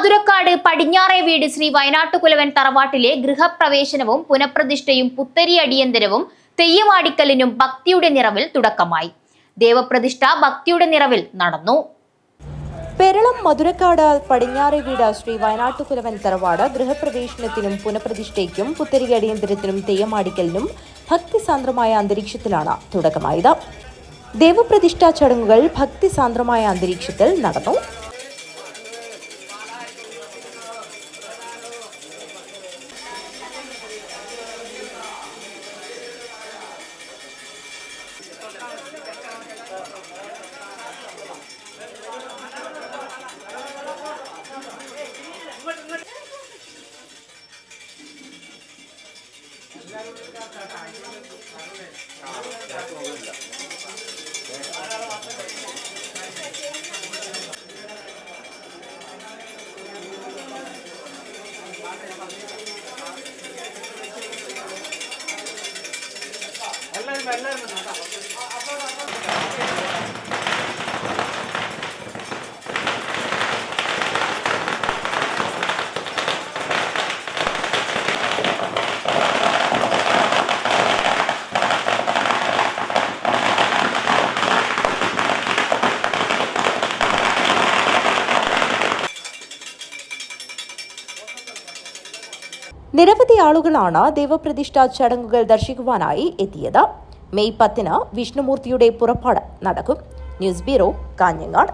മധുരക്കാട് പടിഞ്ഞാറേ വീട് ശ്രീ വയനാട്ടുകുലവൻ തറവാട്ടിലെ ഗൃഹപ്രവേശനവും പുനഃപ്രതിഷ്ഠയും പുത്തരി അടിയന്തരവും തെയ്യമാടിക്കലിനും ഭക്തിയുടെ നിറവിൽ തുടക്കമായി. ദേവപ്രതിഷ്ഠ ഭക്തിയുടെ നിറവിൽ നടന്നു. പെരളം മധുരക്കാട് പടിഞ്ഞാറെ വീട് ശ്രീ വയനാട്ടുകുലവൻ തറവാട് ഗൃഹപ്രവേശനത്തിനും പുനഃപ്രതിഷ്ഠയ്ക്കും പുത്തരി അടിയന്തരത്തിനും തെയ്യമാടിക്കലിനും ഭക്തിസാന്ദ്രമായ അന്തരീക്ഷത്തിലാണ് തുടക്കമായത്. ദേവപ്രതിഷ്ഠാ ചടങ്ങുകൾ ഭക്തിസാന്ദ്രമായ അന്തരീക്ഷത്തിൽ നടന്നു. എല്ലാവരും എല്ലാവരും നിരവധി ആളുകളാണ് ദേവപ്രതിഷ്ഠാ ചടങ്ങുകൾ ദർശിക്കുവാനായി എത്തിയത്. മെയ് പത്തിന് വിഷ്ണുമൂർത്തിയുടെ പുറപ്പാട് നടക്കും. News bureau Kanhangad.